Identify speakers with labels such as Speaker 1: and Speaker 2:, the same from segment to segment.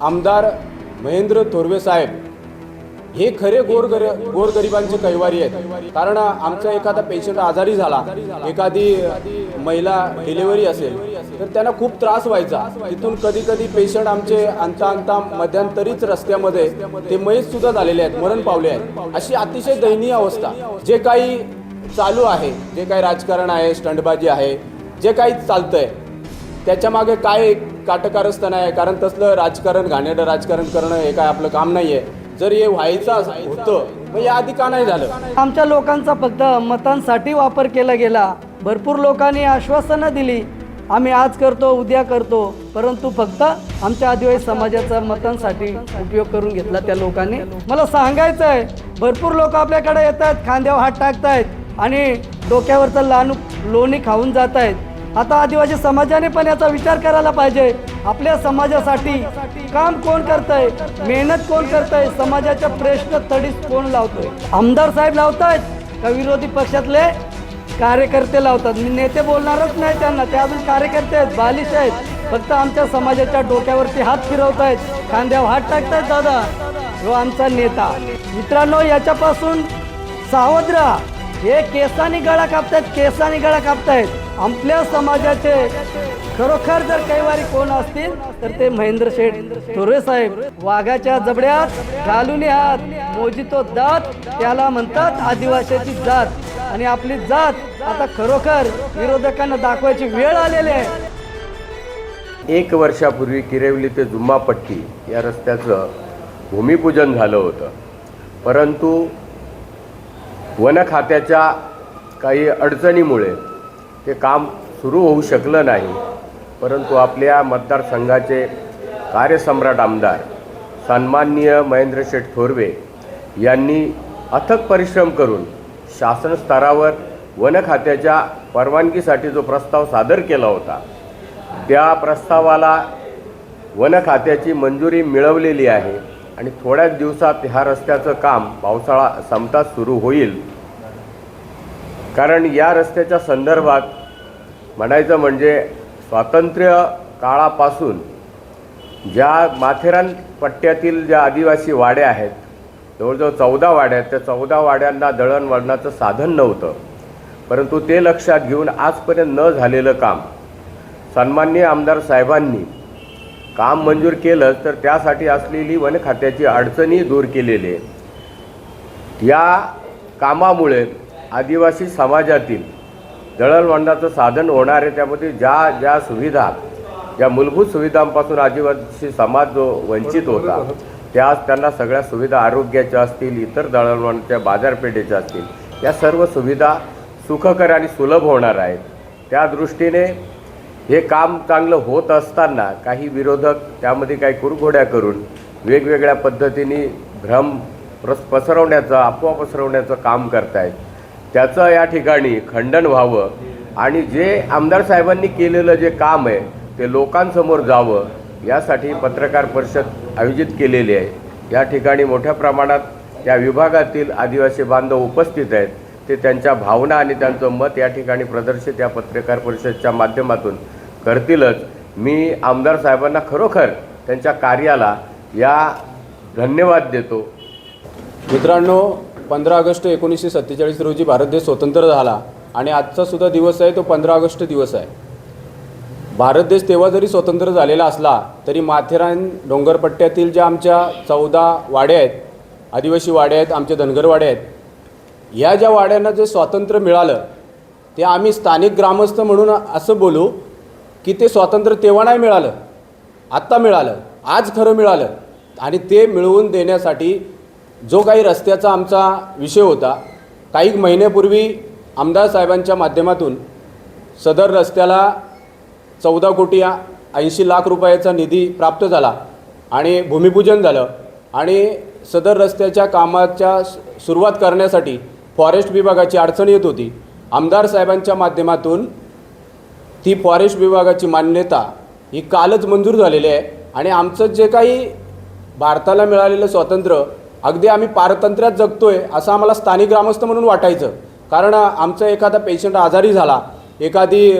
Speaker 1: आमदार महेंद्र थोरवे साहेब हे खरे गोरगर गोरगरिबांचे कैवारी आहेत. कारण आमचा एखादा पेशंट आजारी झाला एखादी महिला डिलिव्हरी असेल तर त्यांना खूप त्रास व्हायचा. तिथून कधी कधी पेशंट आमचे आणता आणता मध्यंतरीच रस्त्यामध्ये ते मयत सुद्धा झालेले आहेत मरण पावले आहेत. अशी अतिशय दयनीय अवस्था. जे काही चालू आहे जे काही राजकारण आहे स्टंटबाजी आहे जे काही चालतंय त्याच्यामागे काय काटकारस्थान आहे कारण तसलं राजकारण घाणेरडं राजकारण करणं हे काय आपलं काम नाही आहे जर हे व्हायचं असं होतं मग या आधी का नाही झालं?
Speaker 2: आमच्या लोकांचा फक्त मतांसाठी वापर केला गेला. भरपूर लोकांनी आश्वासनं दिली. आम्ही आज करतो उद्या करतो परंतु फक्त आमच्या आदिवासी समाजाचा मतांसाठी उपयोग करून घेतला त्या लोकांनी. मला सांगायचं आहे भरपूर लोक आपल्याकडे येत आहेत खांद्यावर हात टाकतायत आणि डोक्यावरचं लानू लोणी खाऊन जात आहेत आता आदिवासी समाजाने पण याचा विचार करायला पाहिजे. आपल्या समाजासाठी काम कोण करतंय? मेहनत कोण करतंय? समाजाच्या प्रश्न तडीस कोण लावतोय? आमदार साहेब लावतायत का विरोधी पक्षातले कार्यकर्ते लावतात? मी नेते बोलणारच नाही त्यांना. ते अजून कार्यकर्ते आहेत बालिश आहेत. फक्त आमच्या समाजाच्या डोक्यावरती हात फिरवत आहेत खांद्यावर हात टाकतायत दादा. जो आमचा नेता. मित्रांनो याच्यापासून सावध राहा. हे केसानी गळा कापतायत केसानी गळा कापतायत. आपल्या समाजाचे खरोखर जर कैवारी कोण असतील तर ते महेंद्र शेठ थोरे साहेब. वाघाच्या जबड्यात घालून हात मोजितो दात त्याला म्हणतात आदिवासीची जात. आणि आपली जात आता खरोखर विरोधकांना दाखवायची वेळ आलेली आहे.
Speaker 3: एक वर्षापूर्वी किरेवली ते जुम्मापट्टी या रस्त्याचं भूमिपूजन झालं होतं. परंतु वन खात्याच्या काही अडचणीमुळे ते काम सुरू होऊ शकलं नाही. परंतु आपल्या मतदारसंघाचे कार्यसम्राट आमदार सन्माननीय महेंद्र शेठ थोरवे यांनी अथक परिश्रम करून शासन स्तरावर वन खात्याच्या परवानगीसाठी जो प्रस्ताव सादर केला होता त्या प्रस्तावाला वन खात्याची मंजुरी मिळवलेली आहे आणि थोड्याच दिवसात ह्या रस्त्याचं काम पावसाळा संपताच सुरू होईल. कारण या रस्त्याच्या संदर्भात म्हणायचं म्हणजे स्वातंत्र्य काळापासून ज्या माथेरान पट्ट्यातील ज्या आदिवासी वाड्या आहेत जवळजवळ चौदा वाड्या आहेत त्या चौदा वाड्यांना दळणवळणाचं साधन नव्हतं. परंतु ते लक्षात घेऊन आजपर्यंत न झालेलं काम सन्माननीय आमदार साहेबांनी काम मंजूर केलं तर त्यासाठी असलेली वन खात्याची अडचणी दूर केलेली आहे या कामामुळे आदिवासी समाजातील दळणवळणाचं साधन होणार आहे त्यामध्ये ज्या ज्या सुविधा ज्या मूलभूत सुविधांपासून आदिवासी समाज जो वंचित होता त्या त्यांना सगळ्या सुविधा आरोग्याच्या असतील इतर दळणवळणाच्या बाजारपेठेच्या असतील या सर्व सुविधा सुखकर आणि सुलभ होणार आहेत. त्या दृष्टीने हे काम चांगलं होत असताना काही विरोधक त्यामध्ये काही कुरघोड्या करून वेगवेगळ्या पद्धतीने भ्रम प्रस पसरवण्याचं अफवा पसरवण्याचं काम करतायत. त्याचं या ठिकाणी खंडन व्हावं आणि जे आमदार साहेबांनी केलेलं जे काम आहे ते लोकांसमोर जावं यासाठी पत्रकार परिषद आयोजित केलेली आहे. या ठिकाणी मोठ्या प्रमाणात त्या विभागातील आदिवासी बांधव उपस्थित आहेत. ते त्यांच्या भावना आणि त्यांचं मत या ठिकाणी प्रदर्शित या पत्रकार परिषदच्या माध्यमातून करतीलच. मी आमदार साहेबांना खरोखर त्यांच्या कार्याला या धन्यवाद देतो.
Speaker 1: मित्रांनो पंधरा ऑगस्ट एकोणीसशे सत्तेचाळीस रोजी भारत देश स्वतंत्र झाला आणि आजचा सुद्धा दिवस आहे तो पंधरा ऑगस्ट दिवस आहे. भारत देश तेव्हा जरी स्वतंत्र झालेला असला तरी माथेरान डोंगरपट्ट्यातील ज्या आमच्या चौदा वाड्या आहेत आदिवासी वाड्या आहेत आमचे धनगरवाडे आहेत या ज्या वाड्यांना जे स्वातंत्र्य मिळालं ते आम्ही स्थानिक ग्रामस्थ म्हणून असं बोलू की ते स्वातंत्र्य तेव्हा नाही मिळालं आत्ता मिळालं आज खरं मिळालं आणि ते मिळवून देण्यासाठी जो काही रस्त्याचा आमचा विषय होता काही महिन्यापूर्वी आमदार साहेबांच्या माध्यमातून सदर रस्त्याला चौदा कोटी ऐंशी लाख रुपयाचा निधी प्राप्त झाला आणि भूमिपूजन झालं आणि सदर रस्त्याच्या कामाच्या सुरुवात करण्यासाठी फॉरेस्ट विभागाची अडचण येत होती. आमदार साहेबांच्या माध्यमातून ती फॉरेस्ट विभागाची मान्यता ही कालच मंजूर झालेली आहे आणि आमचं जे काही भारताला मिळालेलं स्वातंत्र्य अगदी आम्ही पारतंत्र्यात जगतोय असं आम्हाला स्थानिक ग्रामस्थ म्हणून वाटायचं. कारण आमचं एखादा पेशंट आजारी झाला एखादी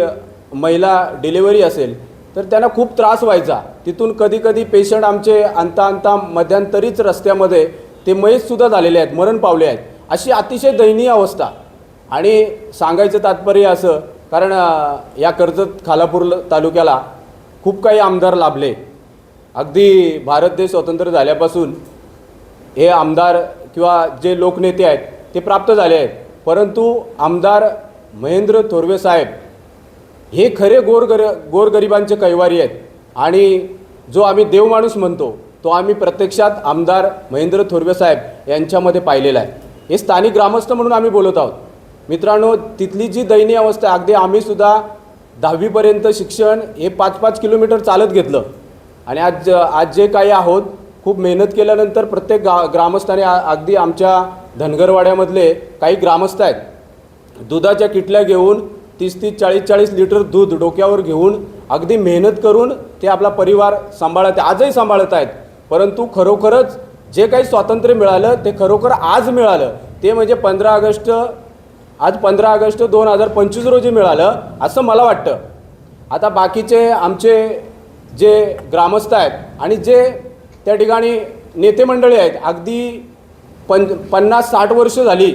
Speaker 1: महिला डिलिव्हरी असेल तर त्यांना खूप त्रास व्हायचा. तिथून कधी कधी पेशंट आमचे आणता आणता मध्यंतरीच रस्त्यामध्ये ते मयतसुद्धा झालेले आहेत मरण पावले आहेत. अशी अतिशय दयनीय अवस्था. आणि सांगायचं तात्पर्य असं कारण या कर्जत खालापूर तालुक्याला खूप काही आमदार लाभले. अगदी भारत देश स्वतंत्र झाल्यापासून हे आमदार किंवा जे लोकनेते आहेत ते प्राप्त झाले आहेत. परंतु आमदार महेंद्र थोरवे साहेब हे खरे गोरगर गोरगरिबांचे कैवारी आहेत. आणि जो आम्ही देवमाणूस म्हणतो तो आम्ही प्रत्यक्षात आमदार महेंद्र थोरवे साहेब यांच्यामध्ये पाहिलेला आहे. हे स्थानिक ग्रामस्थ म्हणून आम्ही बोलत आहोत. मित्रांनो तिथली जी दयनीय अवस्था आहे अगदी आम्हीसुद्धा दहावीपर्यंत शिक्षण हे पाच पाच किलोमीटर चालत घेतलं. आणि आज आज जे काही आहोत खूप मेहनत केल्यानंतर प्रत्येक गा ग्रामस्थाने अगदी आमच्या धनगरवाड्यामधले काही ग्रामस्थ आहेत. दुधाच्या किटल्या घेऊन तीस तीस चाळीस चाळीस लिटर दूध डोक्यावर घेऊन अगदी मेहनत करून ते आपला परिवार सांभाळत आजही सांभाळत आहेत. परंतु खरोखरच जे काही स्वातंत्र्य मिळालं ते खरोखर आज मिळालं. ते म्हणजे पंधरा ऑगस्ट आज पंधरा ऑगस्ट दोन हजार पंचवीस रोजी मिळालं असं मला वाटतं. आता बाकीचे आमचे जे ग्रामस्थ आहेत आणि जे त्या ठिकाणी नेते मंडळी आहेत. अगदी पं पन्नास साठ वर्ष झाली.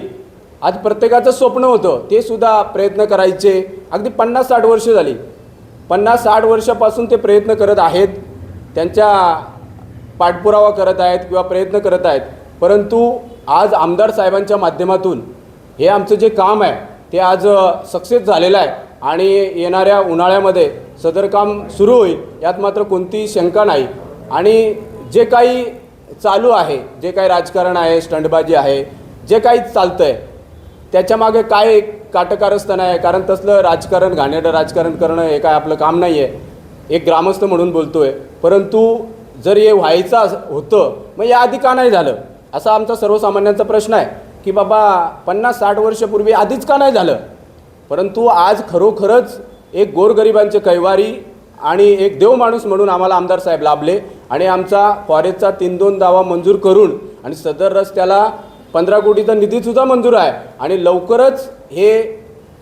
Speaker 1: आज प्रत्येकाचं स्वप्न होतं. ते सुद्धा प्रयत्न करायचे. अगदी पन्नास साठ वर्ष झाली. पन्नास साठ वर्षापासून ते प्रयत्न करत आहेत. त्यांच्या पाठपुरावा करत आहेत किंवा प्रयत्न करत आहेत. परंतु आज आमदार साहेबांच्या माध्यमातून हे आमचं जे काम आहे ते आज सक्सेस झालेलं आहे. आणि येणाऱ्या उन्हाळ्यामध्ये सदर काम सुरू होईल यात मात्र कोणतीही शंका नाही. आणि जे काही चालू आहे जे काही राजकारण आहे स्टंटबाजी आहे जे काही चालतं आहे त्याच्यामागे काय एक काटकारस्थान आहे? कारण तसलं राजकारण घाणेरडं राजकारण करणं हे काय आपलं काम नाही आहे एक ग्रामस्थ म्हणून बोलतो आहे परंतु जर हे व्हायचं होतं मग याआधी का नाही झालं? असा आमचा सर्वसामान्यांचा प्रश्न आहे की बाबा पन्नास साठ वर्षापूर्वी आधीच का नाही झालं? परंतु आज खरोखरच एक गोरगरिबांचे कैवारी आणि एक देव माणूस म्हणून आम्हाला आमदार साहेब लाभले. आणि आमचा फॉरेस्टचा तीन दोन दावा मंजूर करून आणि सदर रस्त्याला पंधरा कोटीचा निधीसुद्धा मंजूर आहे. आणि लवकरच हे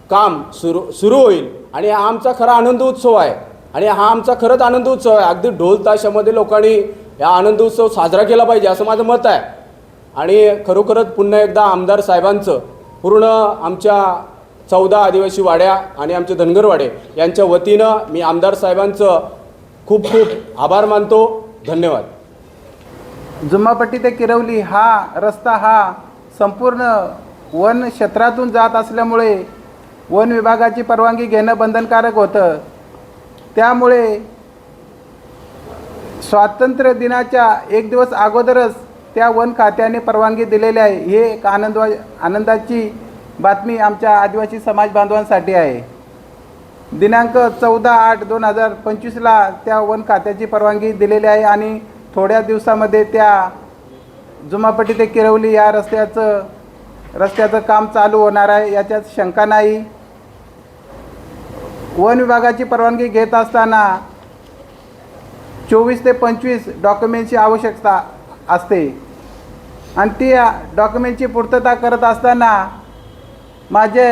Speaker 1: काम सुरू सुरू होईल. आणि हा आमचा खरा आनंद उत्सव आहे. आणि हा आमचा खरंच आनंद उत्सव आहे. अगदी ढोल ताशामध्ये लोकांनी हा आनंद उत्सव साजरा केला पाहिजे असं माझं मत आहे. आणि खरोखरच पुन्हा एकदा आमदार साहेबांचं पूर्ण आमच्या चौदा आदिवासी वाड्या आणि आमचे धनगरवाडे यांच्या वतीनं मी आमदार साहेबांचं खूप खूप आभार मानतो. धन्यवाद.
Speaker 4: जुम्मापट्टी ते किरवली हा रस्ता हा संपूर्ण वन क्षेत्रातून जात असल्यामुळे वन विभागाची परवानगी घेणं बंधनकारक होतं. त्यामुळे स्वातंत्र्य दिनाच्या एक दिवस अगोदरच त्या वन खात्याने परवानगी दिलेली आहे. हे एक आनंद आनंदाची बातमी आमच्या आदिवासी समाज बांधवांसाठी आहे. दिनांक चौदा आठ दोन हजार पंचवीसला त्या वन खात्याची परवानगी दिलेली आहे आणि थोड्या दिवसामध्ये त्या जुमापट्टी ते किरवली या रस्त्याचं रस्त्याचं काम चालू होणार आहे याच्यात शंका नाही. वन विभागाची परवानगी घेत असताना चोवीस ते पंचवीस डॉक्युमेंटची आवश्यकता असते. आणि ती डॉक्युमेंटची पूर्तता करत असताना माझे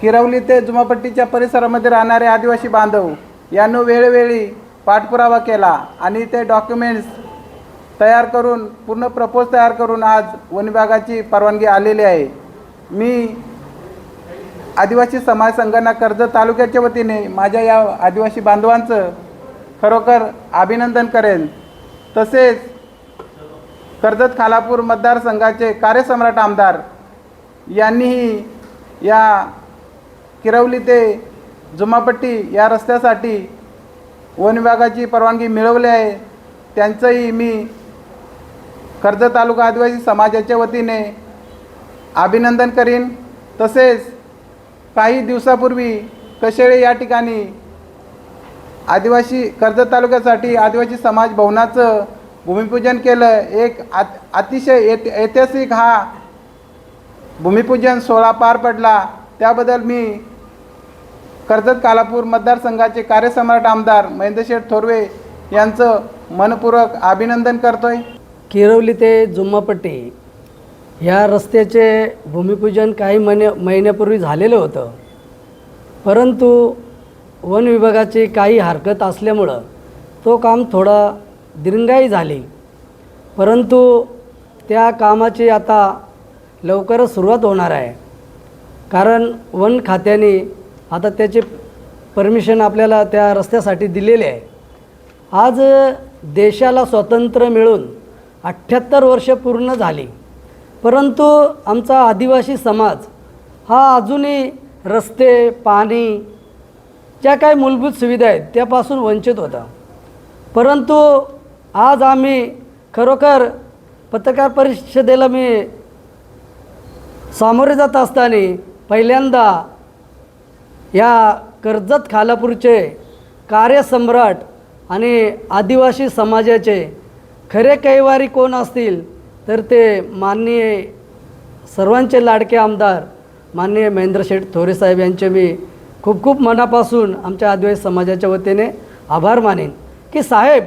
Speaker 4: किरवली ते जुमापट्टीच्या परिसरामध्ये राहणारे आदिवासी बांधव यांनी वेळोवेळी पाठपुरावा केला आणि ते डॉक्युमेंट्स तयार करून पूर्ण प्रपोज तयार करून आज वन विभागाची परवानगी आलेली आहे. मी आदिवासी समाज संघटना कर्जत तालुक्याच्या वतीने माझ्या या आदिवासी बांधवांचं खरोखर अभिनंदन करेन. तसेच कर्जत खालापूर मतदारसंघाचे कार्यसम्राट आमदार यांनीही या किरवली ते जुमापट्टी या रस्त्यासाठी वन विभागाची परवानगी मिळवली आहे. त्यांचंही मी कर्जत तालुका आदिवासी समाजाच्या वतीने अभिनंदन करीन. तसेच काही दिवसापूर्वी कशेळे या ठिकाणी आदिवासी कर्जत तालुक्यासाठी आदिवासी समाज भवनाचं भूमिपूजन केलं. एक आत अतिशय ऐत ऐतिहासिक हा भूमिपूजन सोहळा पार पडला. त्याबद्दल मी कर्जत कालापूर मतदारसंघाचे कार्यसम्राट आमदार महेंद्रशेठ थोरवे यांचं मनपूर्वक अभिनंदन करतोय.
Speaker 2: किरवली ते जुम्मापट्टी ह्या रस्त्याचे भूमिपूजन काही महिने महिन्यापूर्वी झालेलं होतं. परंतु वन विभागाची काही हरकत असल्यामुळं तो काम थोडा दिरंगाई झाली. परंतु त्या कामाची आता लवकरच सुरुवात होणार आहे. कारण वन खात्याने आता त्याचे परमिशन आपल्याला त्या रस्त्यासाठी दिलेले आहे. आज देशाला स्वातंत्र्य मिळून अठ्ठ्याहत्तर वर्ष पूर्ण झाली. परंतु आमचा आदिवासी समाज हा अजूनही रस्ते पाणी ज्या काही मूलभूत सुविधा आहेत त्यापासून वंचित होता. परंतु आज आम्ही खरोखर पत्रकार परिषदेला मी सामोरे जात असताना पहिल्यांदा या कर्जत खालापूरचे कार्यसम्राट आणि आदिवासी समाजाचे खरे कैवारी कोण असतील तर ते माननीय सर्वांचे लाडके आमदार माननीय महेंद्र शेठ थोरे साहेब यांचे मी खूप खूप मनापासून आमच्या आदिवासी समाजाच्या वतीने आभार मानेन. की साहेब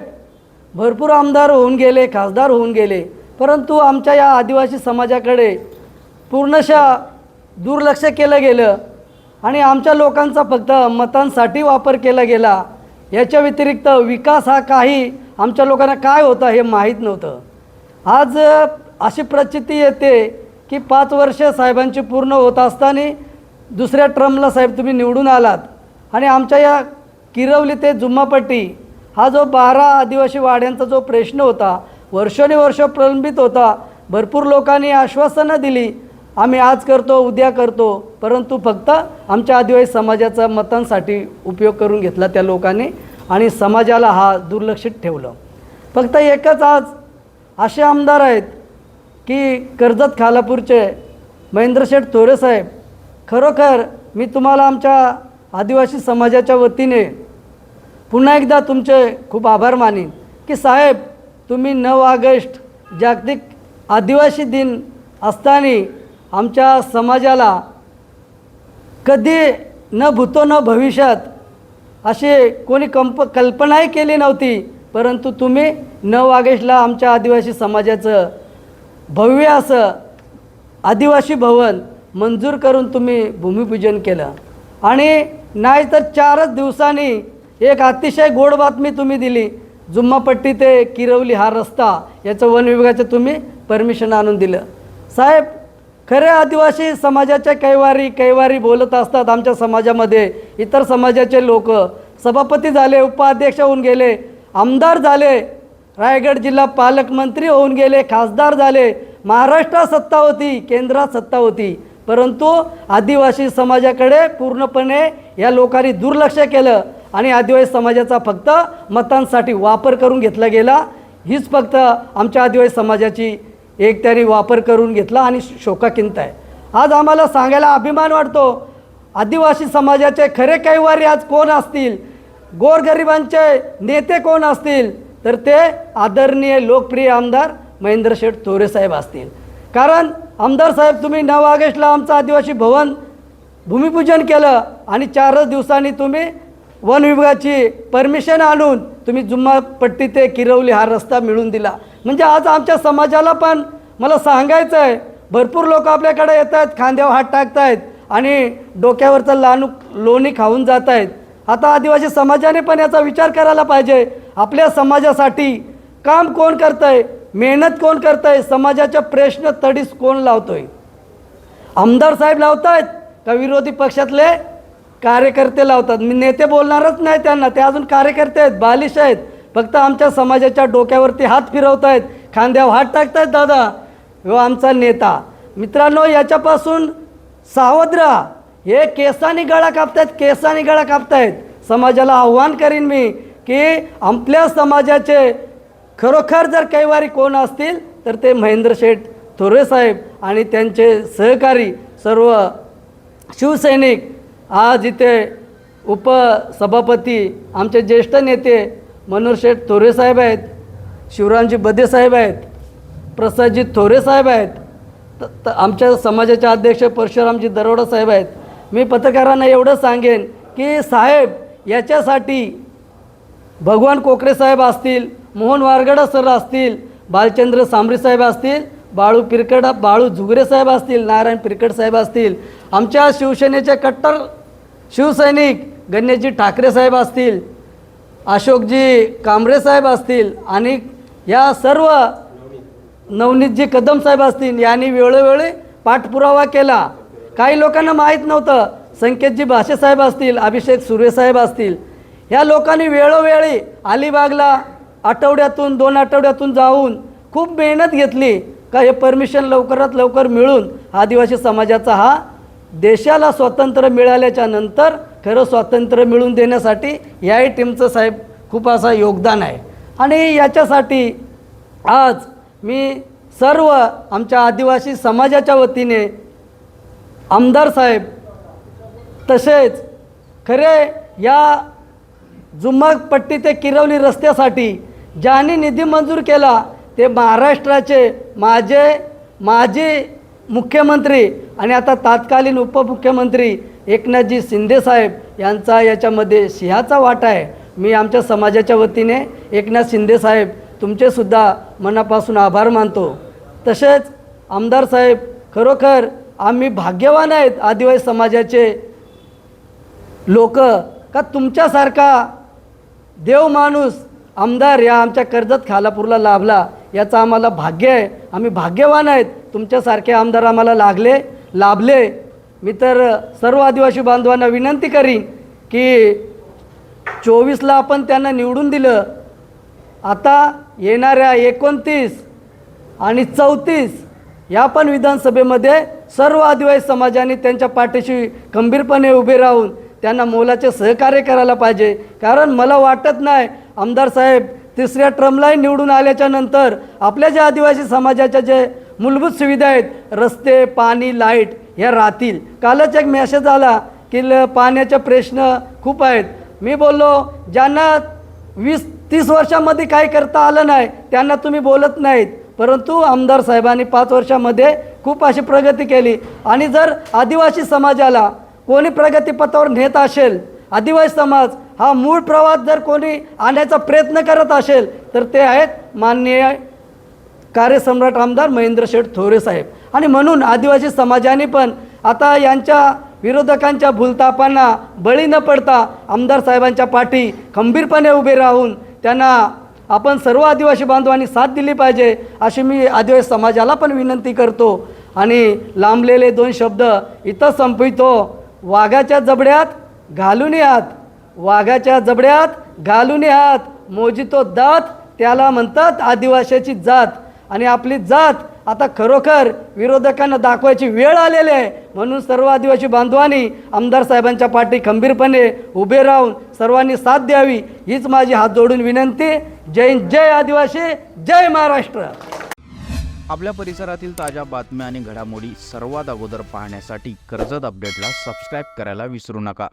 Speaker 2: भरपूर आमदार होऊन गेले खासदार होऊन गेले परंतु आमच्या या आदिवासी समाजाकडे पूर्णशः दुर्लक्ष केलं गेलं आणि आमच्या लोकांचा फक्त मतांसाठी वापर केला गेला. याच्या व्यतिरिक्त विकास हा काही आमच्या लोकांना काय होता हे माहीत नव्हतं. आज अशी प्रचिती येते की पाच वर्ष साहेबांची पूर्ण होत असताना दुसऱ्या ट्रमला साहेब तुम्ही निवडून आलात. आणि आमच्या या किरवली ते जुम्मापट्टी हा जो बारा आदिवासी वाड्यांचा जो प्रश्न होता वर्षानुवर्ष प्रलंबित होता भरपूर लोकांनी आश्वासनं दिली आम्ही आज करतो उद्या करतो परंतु फक्त आमच्या आदिवासी समाजाचा मतांसाठी उपयोग करून घेतला त्या लोकांनी आणि समाजाला हा दुर्लक्षित ठेवलं. फक्त एकच आज असे आमदार आहेत की कर्जत खालापूरचे महेंद्रशेठ थोरेसाहेब खरोखर मी तुम्हाला आमच्या आदिवासी समाजाच्या वतीने पुन्हा एकदा तुमचे खूप आभार मानीन की साहेब तुम्ही नऊ ऑगस्ट जागतिक आदिवासी दिन असताना आमच्या समाजाला कधी न भूतो न भविष्यात असे कोणी कंप कल्पनाही केली नव्हती. परंतु तुम्ही नऊ ऑगस्टला आमच्या आदिवासी समाजाचं भव्य असं आदिवासी भवन मंजूर करून तुम्ही भूमिपूजन केलं. आणि नाहीतर चारच दिवसांनी एक अतिशय गोड बातमी तुम्ही दिली. जुम्मापट्टी ते किरवली हा रस्ता याचं वन विभागाचं तुम्ही परमिशन आणून दिलं. साहेब खरे आदिवासी समाजाच्या कैवारी कैवारी बोलत असतात आमच्या समाजामध्ये. इतर समाजाचे लोक. सभापती झाले उपाध्यक्ष होऊन गेले आमदार झाले रायगड जिल्हा पालकमंत्री होऊन गेले खासदार झाले महाराष्ट्रात सत्ता होती केंद्रात सत्ता होती. परंतु आदिवासी समाजाकडे पूर्णपणे या लोकांनी दुर्लक्ष केलं आणि आदिवासी समाजाचा फक्त मतांसाठी वापर करून घेतला गेला. हीच फक्त आमच्या आदिवासी समाजाची एक तरी वापर करून घेतला आणि शोकाकिंत आहे. आज आम्हाला सांगायला अभिमान वाटतो आदिवासी समाजाचे खरे कैवारी आज कोण असतील? गोरगरिबांचे नेते कोण असतील? तर ते आदरणीय लोकप्रिय आमदार महेंद्र शेठ थोरे साहेब असतील. कारण आमदार साहेब तुम्ही नऊ ऑगस्टला आमचं आदिवासी भवन भूमिपूजन केलं आणि चारच दिवसांनी तुम्ही वन विभागाची परमिशन आणून तुम्ही जुम्मापट्टी ते किरवली हा रस्ता मिळून दिला. म्हणजे आज आमच्या समाजाला पण मला सांगायचं आहे भरपूर लोक आपल्याकडे येत आहेत खांद्यावर हात टाकत आहेत आणि डोक्यावरचं लानू लोणी खाऊन जात आहेत आता आदिवासी समाजाने पण याचा विचार करायला पाहिजे. आपल्या समाजासाठी काम कोण करतंय मेहनत कोण करतंय समाजाच्या प्रश्न तडीस कोण लावतोय? आमदार साहेब लावतायत का विरोधी पक्षातले कार्यकर्ते लावतात? मी नेते बोलणारच नाही त्यांना ते अजून कार्यकर्ते आहेत बालिश आहेत. फक्त आमच्या समाजाच्या डोक्यावरती हात फिरवत आहेत खांद्यावर हात टाकतायत दादा. हो आमचा नेता. मित्रांनो याच्यापासून सावध राहा. हे केसानी गळा कापतायत केसानी गळा कापतायत. समाजाला आव्हान करीन मी की आपल्या समाजाचे खरोखर जर कैवारी कोण असतील तर ते महेंद्र शेठ थोरे साहेब आणि त्यांचे सहकारी सर्व शिवसैनिक. आज इथे उपसभापती आमचे ज्येष्ठ नेते मनोहर शेठ थोरे साहेब आहेत शिवरामजी बदे साहेब आहेत प्रसादजी थोरे साहेब आहेत त तर आमच्या समाजाचे अध्यक्ष परशुरामजी दरोडा साहेब आहेत. मी पत्रकारांना एवढं सांगेन की साहेब याच्यासाठी भगवान कोकरे साहेब असतील मोहन वारगडा सर असतील बालचंद्र सांबरी साहेब असतील बाळू पिरकडा बाळू झुगरे साहेब असतील नारायण पिरकड साहेब असतील आमच्या शिवसेनेचे कट्टर शिवसैनिक गणेशजी ठाकरे साहेब असतील अशोकजी कांबळे साहेब असतील आणि या सर्व नवनीतजी कदम साहेब असतील यांनी वेळोवेळी पाठपुरावा केला. काही लोकांना माहीत नव्हतं संकेतजी भाषे साहेब असतील अभिषेक सुरे साहेब असतील. ह्या लोकांनी वेळोवेळी अलिबागला आठवड्यातून दोन आठवड्यातून जाऊन खूप मेहनत घेतली का हे परमिशन लवकरात लवकर मिळून आदिवासी समाजाचा हा देशाला स्वातंत्र्य मिळाल्याच्या नंतर खरं स्वातंत्र्य मिळवून देण्यासाठी याही टीमचं साहेब खूप असं योगदान आहे. आणि याच्यासाठी आज मी सर्व आमच्या आदिवासी समाजाच्या वतीने आमदार साहेब तसेच खरे या जुम्मापट्टी ते किरवली रस्त्यासाठी ज्यांनी निधी मंजूर केला ते महाराष्ट्राचे माझे माजी मुख्यमंत्री आणि आता तात्कालीन उपमुख्यमंत्री एकनाथजी शिंदेसाहेब यांचा याच्यामध्ये सिंहाचा वाटा आहे. मी आमच्या समाजाच्या वतीने एकनाथ शिंदेसाहेब तुमचेसुद्धा मनापासून आभार मानतो. तसेच आमदार साहेब खरोखर आम्ही भाग्यवान आहेत आदिवासी समाजाचे लोक का तुमच्यासारखा देव माणूस आमदार या आमच्या कर्जत खालापूरला लाभला याचा आम्हाला भाग्य आहे. आम्ही भाग्यवान आहेत. तुमच्यासारखे आमदार आम्हाला लागले लाभले. मी तर सर्व आदिवासी बांधवांना विनंती करीन की चोवीसला आपण त्यांना निवडून दिलं. आता येणाऱ्या एकोणतीस आणि चौतीस या पण विधानसभेमध्ये सर्व आदिवासी समाजाने त्यांच्या पाठीशी खंबीरपणे उभे राहून त्यांना मोलाचे सहकार्य करायला पाहिजे. कारण मला वाटत नाही आमदार साहेब तिसऱ्या ट्रमलाही निवडून आल्याच्यानंतर आपल्या ज्या आदिवासी समाजाच्या जे मूलभूत सुविधा आहेत रस्ते पाणी लाइट ह्या राहतील कालच एक मेसेज आला की ल पाण्याचे प्रश्न खूप आहेत. मी बोललो ज्यांना वीस तीस वर्षामध्ये काय करता आलं नाही त्यांना तुम्ही बोलत नाहीत. परंतु आमदार साहेबांनी पाच वर्षामध्ये खूप अशी प्रगती केली. आणि जर आदिवासी समाजाला कोणी प्रगतीपथावर नेत असेल आदिवासी समाज हा मूळ प्रवास जर कोणी आणण्याचा प्रयत्न करत असेल तर ते आहेत माननीय कार्यसम्राट आमदार महेंद्र शेठ थोरे साहेब. आणि म्हणून आदिवासी समाजाने पण आता यांच्या विरोधकांच्या भूलतापांना बळी न पडता आमदार साहेबांच्या पाठी खंबीरपणे उभे राहून त्यांना आपण सर्व आदिवासी बांधवांनी साथ दिली पाहिजे अशी मी आदिवासी समाजाला पण विनंती करतो. आणि लांबलेले दोन शब्द इथं संपवितो. वाघाच्या जबड्यात घालून यात. वाघाच्या जबड्यात घालून यात. मोजितो दात. त्याला म्हणतात आदिवाशाची जात. आणि आपली जात आता खरोखर विरोधकांना दाखवायची वेळ आलेली आहे. म्हणून सर्व आदिवासी बांधवांनी आमदार साहेबांच्या पाठी खंबीरपणे उभे राहून सर्वांनी साथ द्यावी हीच माझी हात जोडून विनंती. जय हिंद, जय आदिवासी जय महाराष्ट्र.
Speaker 5: आपल्या परिसरातील ताज्या बातम्या आणि घडामोडी सर्वात अगोदर पाहण्यासाठी कर्जत अपडेटला सबस्क्राईब करायला विसरू नका.